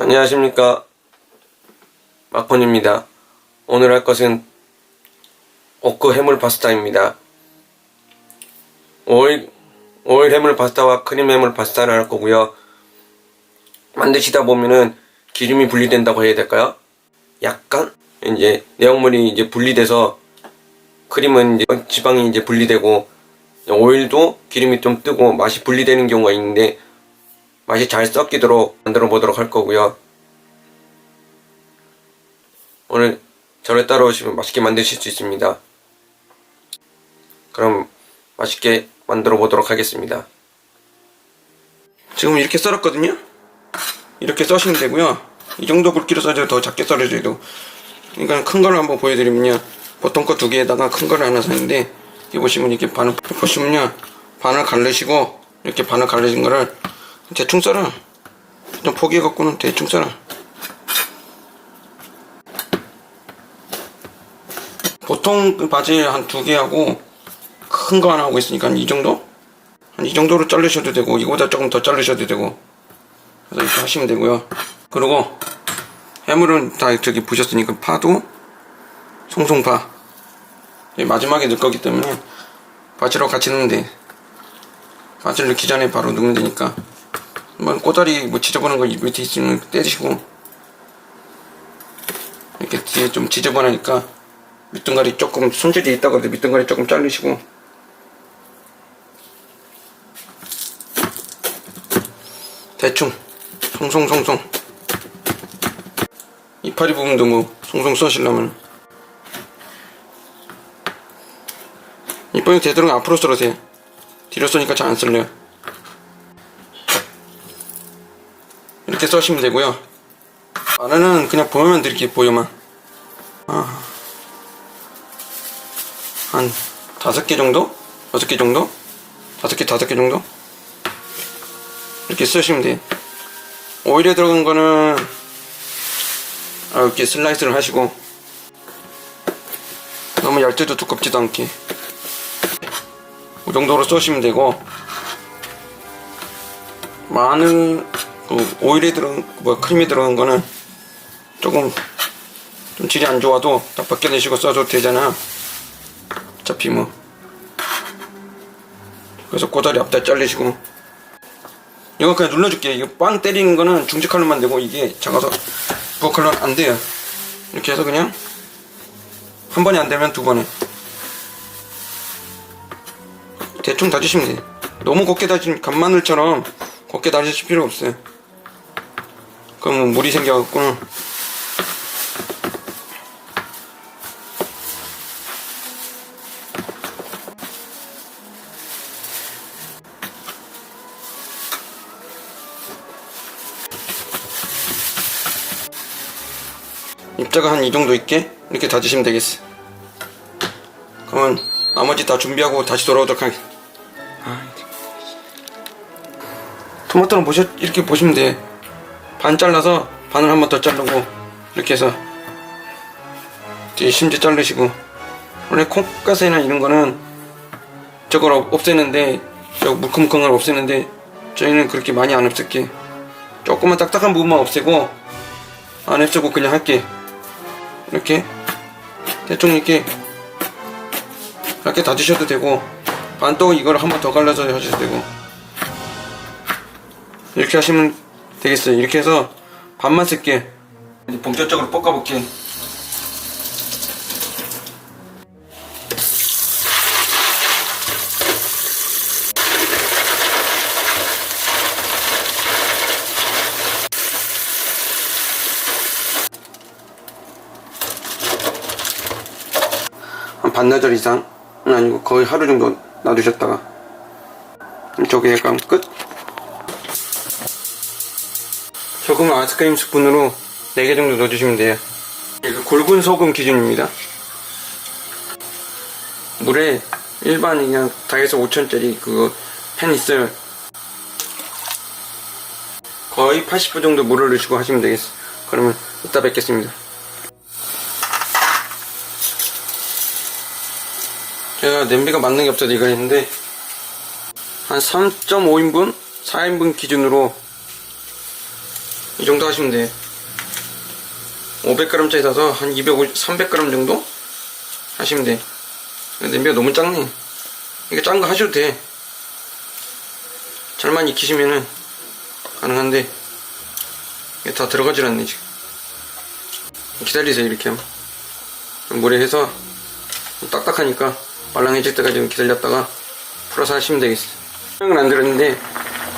안녕하십니까 마콘입니다. 오늘 할 것은 오크 해물 파스타입니다. 오일 오일 해물 파스타와 크림 해물 파스타를 할 거고요. 만드시다 보면은 기름이 분리된다고 해야 될까요? 약간 이제 내용물이 이제 분리돼서 크림은 이제 지방이 이제 분리되고 오일도 기름이 좀 뜨고 맛이 분리되는 경우가 있는데 맛이 잘 섞이도록 만들어 보도록 할 거고요. 오늘 저를 따라오시면 맛있게 만드실 수 있습니다. 그럼 맛있게 만들어 보도록 하겠습니다. 지금 이렇게 썰었거든요? 이렇게 써시면 되고요. 이 정도 굵기로 써줘도 더 작게 썰어줘도. 그러니까 큰 거를 한번 보여드리면요. 보통 거 두 개에다가 큰 거를 하나 사는데, 여기 보시면 이렇게 반을, 보시면요. 반을 갈르시고, 이렇게 반을 갈르신 거를 대충 썰어. 좀 포기해갖고는 대충 썰어. 보통 그 바지 한 두 개 하고 큰 거 하나 하고 있으니까 이 정도? 한 이 정도로 자르셔도 되고 이거보다 조금 더 자르셔도 되고 그래서 이렇게 하시면 되고요. 그리고 해물은 다 저기 부셨으니까 파도 송송파 마지막에 넣을 거기 때문에 바지로 같이 돼. 바지를 넣기 전에 바로 넣으면 되니까 뭐 꼬다리 뭐 지저분한 거 밑에 있으면 떼주시고. 이렇게 뒤에 좀 지저분하니까 밑둥가리 조금 손질이 있다고 해도 밑둥가리 조금 자르시고. 대충. 송송송송. 이파리 부분도 뭐 송송 써시려면. 이번에 되도록 앞으로 썰으세요. 뒤로 써니까 잘 안 쓸려요 이렇게 써시면 되고요 마늘은 그냥 보여만 드릴게요 보여만 아. 한 다섯 개 정도? 여섯 개 정도? 다섯 개, 다섯 개 정도? 이렇게 쓰시면 돼. 오일에 들어간 거는 아, 이렇게 슬라이스를 하시고 너무 얇지도 두껍지도 않게 이 정도로 쏘시면 되고 마늘 그 오일에 들어간 뭐 크림에 들어간 거는 조금 좀 질이 안 좋아도 다 벗겨내시고 써도 되잖아. 어차피 뭐. 그래서 꼬다리 앞다 잘리시고. 이거 그냥 눌러줄게. 이거 빵 때리는 거는 중지 칼로만 되고 이게 작아서 부엌 칼로는 안 돼요. 이렇게 해서 그냥 한 번에 안 되면 두 번에. 대충 다지시면 돼. 너무 곱게 다지면 간마늘처럼 곱게 다지실 필요 없어요 그러면 물이 생겨갖고는 입자가 한 이 정도 있게 이렇게 다지시면 되겠어. 그러면 나머지 다 준비하고 다시 돌아오도록 하겠. 아, 토마토는 보셔 이렇게 보시면 돼. 반 잘라서 반을 한 번 더 자르고 이렇게 해서 심지 자르시고 원래 콩가스나 이런 거는 저걸 없- 없애는데 저 물컹물컹을 없애는데 저희는 그렇게 많이 안 없앨게. 조금만 딱딱한 부분만 없애고 안 없애고 그냥 할게. 이렇게 대충 이렇게 이렇게 다지셔도 되고 반또 이걸 한 번 더 갈라서 하셔도 되고. 이렇게 하시면 되겠어요. 이렇게 해서 반만 쓸게. 본격적으로 볶아볼게. 한 반나절 이상은 아니고 거의 하루 정도 놔두셨다가 저게 약간 끝 소금 아이스크림 스푼으로 4개 정도 넣어주시면 돼요. 이거 굵은 소금 기준입니다. 물에 일반 그냥 다이에서 5천짜리 그거 팬 있어요. 거의 80분 정도 물을 넣으시고 하시면 되겠어 그러면 이따 뵙겠습니다. 제가 냄비가 맞는 게 없어서 이거 했는데 한 3.5인분? 4인분 기준으로 이 정도 하시면 돼 500g짜리 사서 한 250, 300g 정도 하시면 돼 냄비가 너무 작네. 이게 작은 거 하셔도 돼. 잘만 익히시면은 가능한데 이게 다 들어가질 않네 지금. 기다리세요 이렇게 하면. 물에 해서 딱딱하니까 말랑해질 때까지 좀 기다렸다가 풀어서 하시면 되겠어요. 설명은 안 들었는데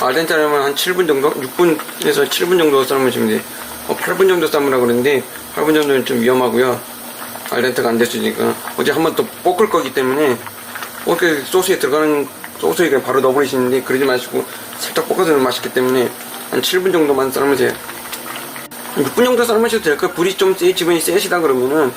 알덴타라면 한 7분 정도? 6분에서 7분 정도 삶으시면 돼요 어, 8분 정도 삶으라 그러는데 8분 정도는 좀 위험하고요. 알덴타가 안 됐으니까. 어제 한번또 볶을 거기 때문에 볶을 소스에 들어가는 소스에 그냥 바로 넣어버리시는데 그러지 마시고 살짝 볶아서 넣으면 맛있기 때문에 한 7분 정도만 삶으세요. 6분 정도 삶으셔도 될 거예요? 불이 좀 세, 지분이 세시다 그러면은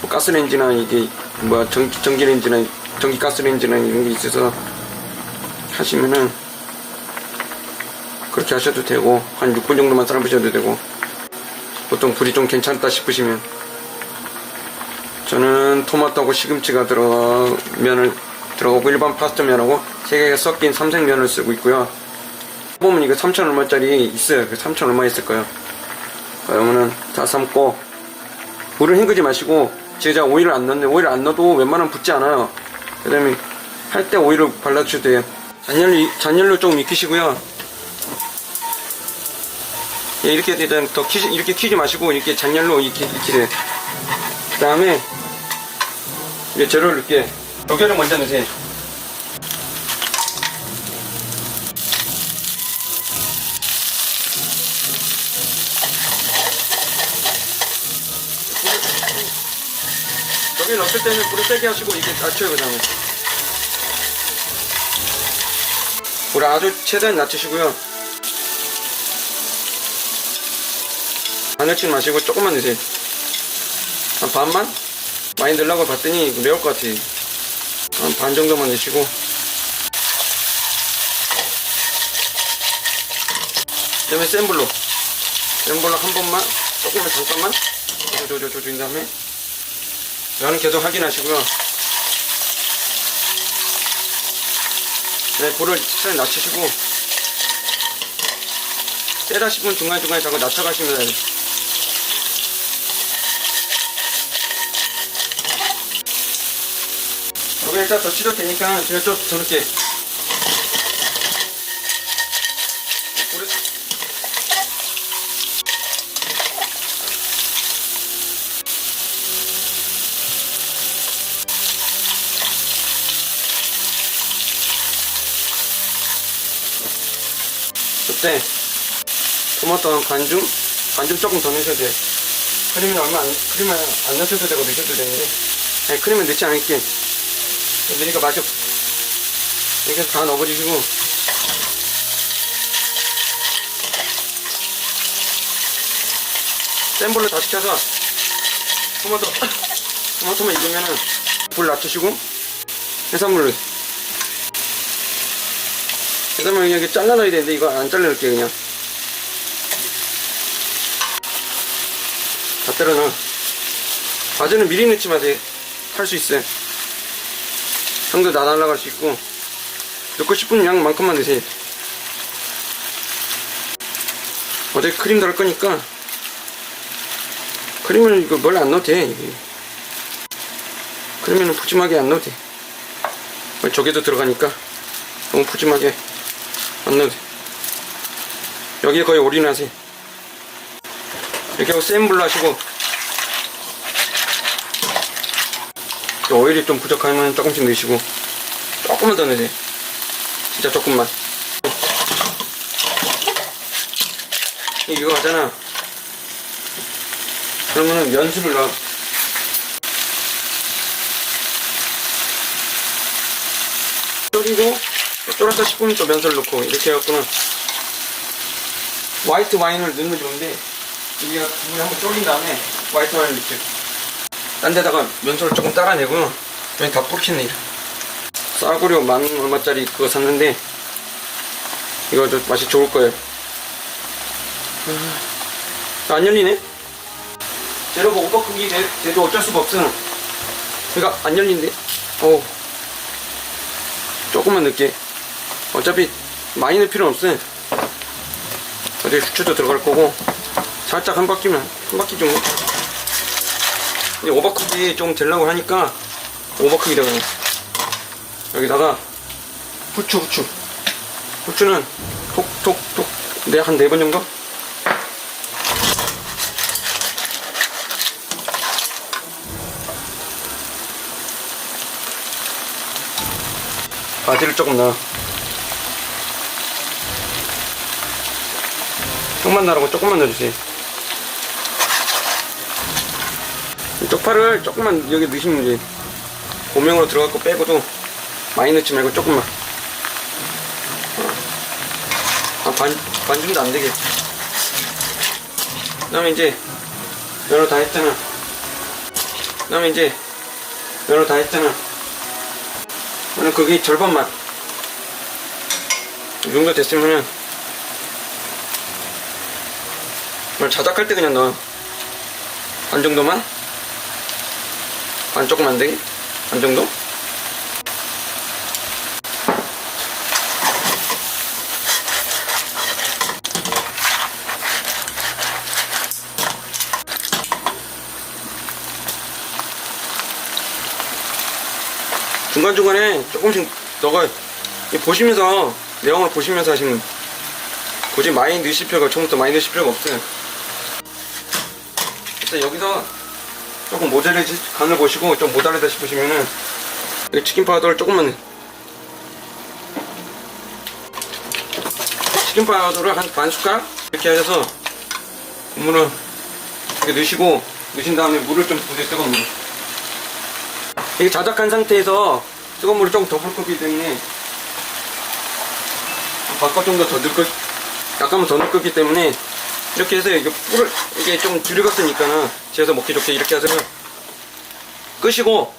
뭐 가스레인지나 이게 뭐야 전기 전기레인지나 전기 가스레인지나 이런 게 있어서 하시면은 그렇게 하셔도 되고 한 6분 정도만 삶으셔도 되고 보통 불이 좀 괜찮다 싶으시면 저는 토마토하고 시금치가 들어가 면을 들어가고 일반 파스타 면하고 세 개가 섞인 삼색면을 쓰고 있고요. 보면 이거 3천 얼마짜리 있어요. 그 3천 얼마 있을 거예요. 그러면은 다 삶고 물을 헹구지 마시고 제가 오일을 안 넣는데 오일을 안 넣어도 웬만하면 붙지 않아요. 그 다음에 할 때 오일을 발라주셔도 돼요. 잔열로 잔열로 조금 익히시고요. 예, 이렇게 일단 더 키지, 이렇게 키지 마시고 이렇게 잔열로 익히, 익히세요. 그 다음에 이제 재료를 넣게 여기를 먼저 넣으세요. 여기 넣을 때는 불을 세게 하시고 이렇게 낮춰요 그 다음에 불을 아주 최대한 낮추시고요 안 넣지 마시고 조금만 넣으세요 한 반만? 많이 넣으려고 봤더니 매울 것 같아. 한 반 정도만 넣으시고. 그 다음에 센 불로. 센 불로 한 번만 조금만 잠깐만. 조조조조 준 다음에 면은 계속 확인하시고요. 네 불을 최대한 낮추시고 세다 싶으면 중간중간에 자꾸 낮춰가시면 돼요 여기 일단 더 치도 되니까 제가 좀 저렇게. 우리 그때? 토마토 한 반줌? 반줌 조금 더 넣으셔도 돼. 크림은 얼마 안, 크림은 안 넣으셔도 되고 넣으셔도 되는데. 아니 크림은 넣지 않을게 넣으니까 맛이 없 이렇게 다 넣어버리시고. 센 불로 다 식혀서 토마토 토마토만 익으면은 불 낮추시고 해산물을. 해산물 그냥 이렇게 잘라놔야 되는데 이거 안 잘라놓을게 그냥. 다 때려놔. 바지는 미리 넣지 마세요. 할수 있어요 향도 다 날라갈 수 있고. 넣고 싶은 양만큼만 넣으세요. 어차피 크림 넣을 거니까. 크림은 이거 뭘 안 넣어도 돼. 크림은 푸짐하게 안 넣어도 돼. 저게도 들어가니까 너무 푸짐하게 안 넣어도 돼. 여기에 거의 올인하세요. 이렇게 하고 센 불로 하시고 오일이 좀 부족하면 조금씩 넣으시고 조금만 더 넣으세요. 진짜 조금만. 이거 하잖아. 그러면은 면수를 넣어. 졸이고 쫄았다 싶으면 또 면수를 넣고 이렇게 해갖고는 화이트 와인을 넣으면 좋은데 이게 한번 졸인 다음에 화이트 와인을 넣죠 딴 데다가 면소를 조금 따라내고 여기 다 뽑히네 싸구려 만 얼마짜리 그거 샀는데 이거 좀 맛이 좋을 거예요. 음, 안 열리네? 재료가 오버 크기 돼- 돼도 어쩔 수가 없어. 그러니까 안 열린대. 오 조금만 넣게. 어차피 많이 넣을 필요는 없어요. 어디 후추도 들어갈 거고. 살짝 한 바퀴만 한 바퀴 정도 근데 오버쿡이 좀 되려고 하니까 오버쿡이 되거든요 여기다가 후추 후추. 후추는 톡톡톡. 네한 네 번 정도? 바지를 조금 넣어 조금만 넣으라고 조금만 넣어주세요 이 쪽파를 조금만 여기 넣으시면 이제 고명으로 들어갔고 빼고도 많이 넣지 말고 조금만. 한 반, 반 정도 안 되게 그 다음에 이제 면허 다 했잖아. 그 다음에 이제 면허 다 했잖아. 오늘 그게 절반만. 이 정도 됐으면은 자작할 때 그냥 넣어. 반 정도만 반 조금 안 되게 반 정도? 중간중간에 조금씩 넣어가 보시면서 내용을 보시면서 하시면 굳이 많이 넣으실 필요가 처음부터 많이 넣으실 필요가 없어요. 일단 여기서 조금 모자라지 간을 보시고 좀 모자라다 싶으시면은 이 치킨 파우더를 조금만. 치킨 파우더를 한 반 숟가락 이렇게 하셔서 국물을 이렇게 넣으시고 넣으신 다음에 물을 좀 부으세요 뜨거운 물 이게 자작한 상태에서 뜨거운 물을 좀더볼 거기 때문에 바깥 정도 더거 약간만 더 넣을 거기 때문에 이렇게 해서 이게 뿔을 이게 좀 들어갔으니까는 집에서 먹기 좋게 이렇게 해서 끄시고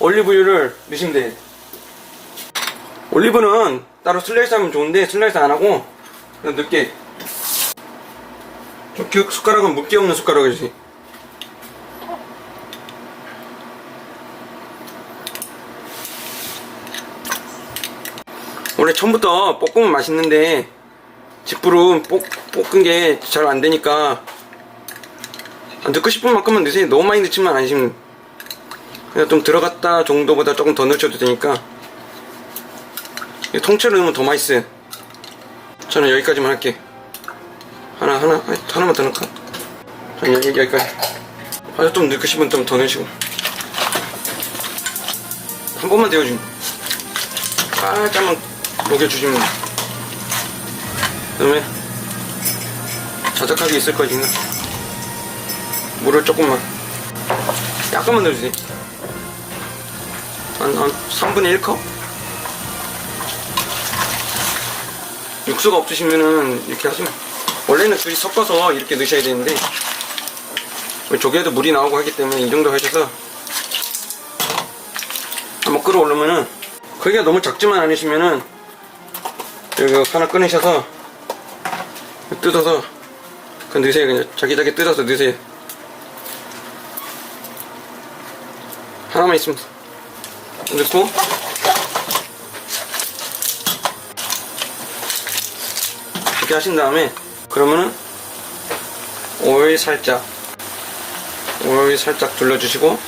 올리브유를 넣으시면 돼요. 올리브는 따로 슬라이스 하면 좋은데 슬라이스 안 하고 그냥 늦게. 그 숟가락은 물기 없는 주세요 원래 처음부터 볶으면 맛있는데 볶, 볶은 게 잘 안 되니까 안 넣고 싶은 만큼만 넣으세요 너무 많이 넣지만 않으시면 그냥 좀 들어갔다 정도보다 조금 더 넣으셔도 되니까. 통째로 넣으면 더 맛있어요. 저는 여기까지만 할게 하나 하나 하나만 더 넣을까? 저는 여기, 여기까지. 아주 좀 넣고 싶으면 좀 더 넣으시고. 한 번만 데워주면. 살짝만 녹여주시면 그 다음에 자작하게 있을 거지 물을 조금만. 약간만 넣어주세요. 한, 한 3분의 1컵? 육수가 없으시면은 이렇게 하시면 원래는 둘이 섞어서 이렇게 넣으셔야 되는데 조개에도 물이 나오고 하기 때문에 이 정도 하셔서 한번 끓어오르면은 크기가 너무 작지만 않으시면은 여기 하나 꺼내셔서 뜯어서 그 넣으세요 그냥 자기자기 뜯어서 넣으세요 하나만 있으면 돼. 넣고 이렇게 하신 다음에 그러면은 오일 살짝 오일 살짝 둘러주시고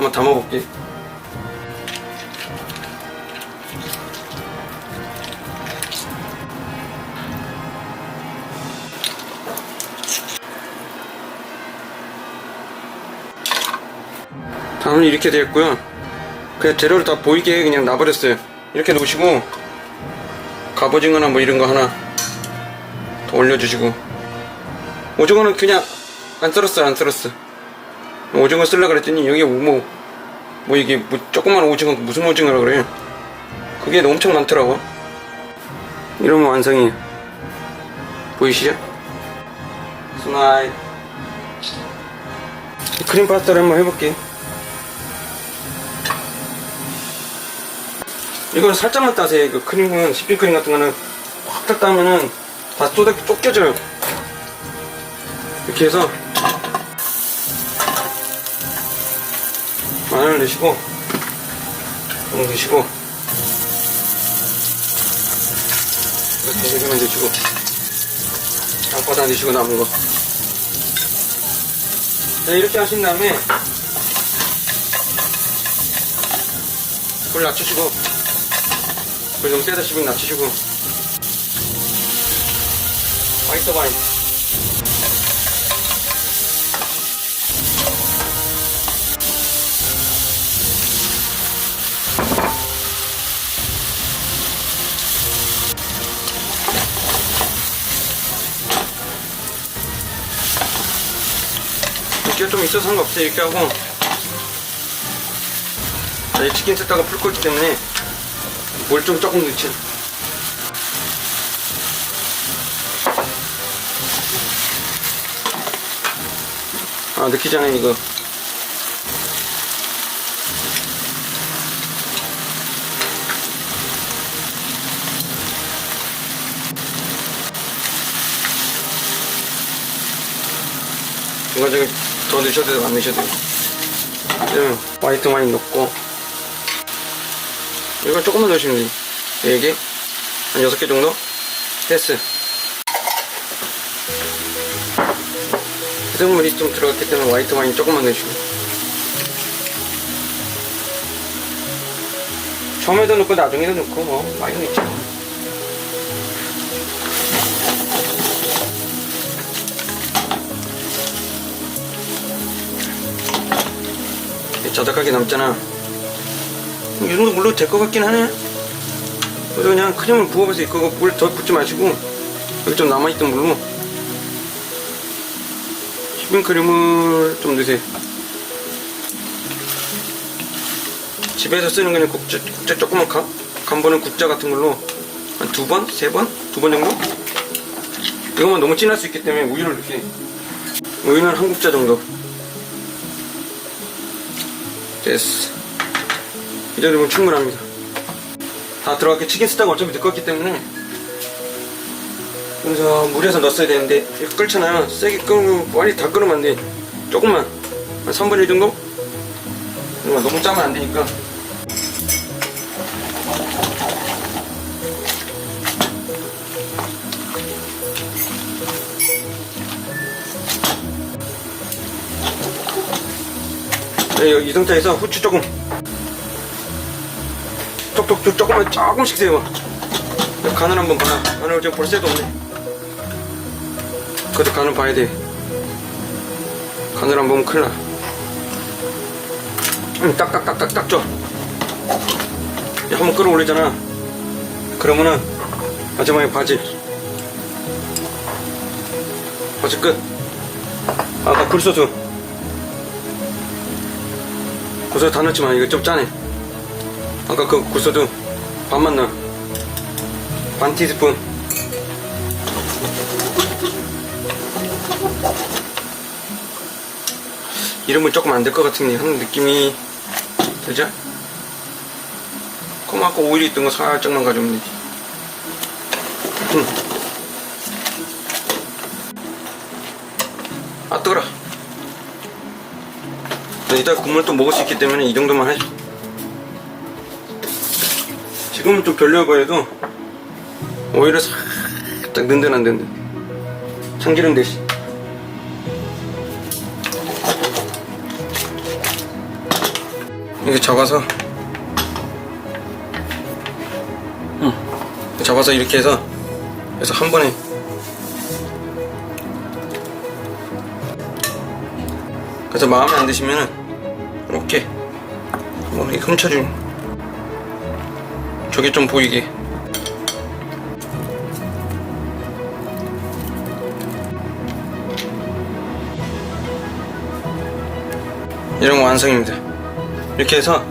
한번 담아볼게. 다음은 이렇게 되었고요. 그냥 재료를 다 보이게 그냥 놔버렸어요. 이렇게 놓으시고 갑오징어나 뭐 이런 거 하나 더 올려주시고 오징어는 그냥 안 썰었어 안 썰었어. 오징어 쓸라 그랬더니 여기 뭐, 뭐 이게 뭐 조그만 오징어 무슨 오징어라 그래요? 그게 엄청 많더라고. 이러면 완성이에요. 보이시죠? 스나이. 크림 파스타를 한번 해볼게. 이거는 살짝만 따세요. 그 크림은 시핑크림 같은 거는 확 따면은 다 쏟아 쫓겨져요. 이렇게 해서 마늘 넣으시고 조금 넣으시고 이렇게 해주면 넣으시고 양파도 넣으시고 남은 거 자, 이렇게 하신 다음에 불 낮추시고 불 좀 세다 시고 낮추시고. 화이트 와인 이렇게 좀 있어서 상관없어요. 이렇게 하고. 자, 이 치킨 뜯다가 풀 끓기 때문에 물 좀 조금 넣지 아 넣기 전에 이거. 중간중간 더 넣으셔도 되고 안 넣으셔도 되고 그러면 화이트 와인 넣고 이거 조금만 넣으시면 돼요 4개 한 6개 정도? 됐어 해산물이 좀 들어갔기 때문에 화이트 와인 조금만 넣으시고 처음에도 넣고 나중에도 넣고 뭐 많이 넣죠. 자작하게 남잖아 이 정도 물로 될것 같긴 하네 그래서 그냥 크림을 부어서 이거 물 더 붓지 마시고 여기 좀 남아있던 물로 휘핑크림을 좀 넣으세요 집에서 쓰는 그냥 국자, 국자 조그만 간, 간보는 국자 같은 걸로 한 두 번? 세 번? 두 번 정도? 이거만 너무 진할 수 있기 때문에 우유를 이렇게 우유는 한 국자 정도 됐어 이 정도면 충분합니다. 다 들어가게 치킨 스타가 어차피 넣었기 때문에 그래서 물에서 넣었어야 되는데 끓잖아요. 세게 끓고 빨리 다 끓으면 안돼. 조금만. 한 3분의 1 정도? 이거 너무 짜면 안 되니까. 네, 이 상태에서 후추 조금 쪽쪽쪽 조금만 조금씩 세워 간을 한번 봐라. 간을 지금 볼 새도 없네. 그래도 간을 봐야 돼. 간을 안 보면 큰일 나. 음, 딱딱딱딱딱 줘. 한번 끌어올리잖아. 그러면은 마지막에 바질 바질 끝. 아까 굴소스 굴소스 다 넣지 마. 이거 좀 짜네 아까 그 굴소스 반만 넣어 반 티스푼. 이름은 조금 안 될 것 같은 하는 느낌이 들죠? 그럼 아까 오일이 있던 거 살짝만 가져오면 되지. 음. 아 뜨거라. 이따 국물 또 먹을 수 있기 때문에 이 정도만 하죠 지금은 좀 보여도 오히려 살짝 든든한 든든 참기름 대신. 이렇게 잡아서 응. 잡아서 이렇게 해서 그래서 한 번에. 그래서 마음에 안 드시면은 이렇게 뭐 이렇게 훔쳐주면 저게 좀 보이게. 이런 거 완성입니다. 이렇게 해서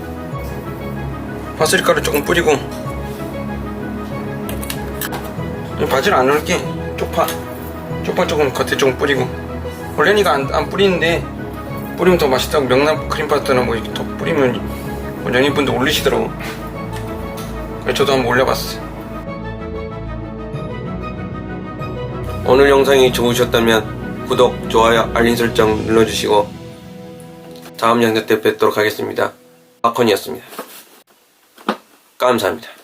파슬리 가루 조금 뿌리고 바질 안 넣을게. 쪽파 쪽파 조금 겉에 조금 뿌리고. 원래는 이거 안, 안 뿌리는데 뿌리면 더 맛있다고 명란 크림 파스타나 뭐 이렇게 더 뿌리면 뭐 연인분들 올리시더라고 저도 한번 올려봤어요 오늘 영상이 좋으셨다면 구독, 좋아요, 알림 설정 눌러주시고 다음 영상 때 뵙도록 하겠습니다. 마컨이었습니다. 감사합니다.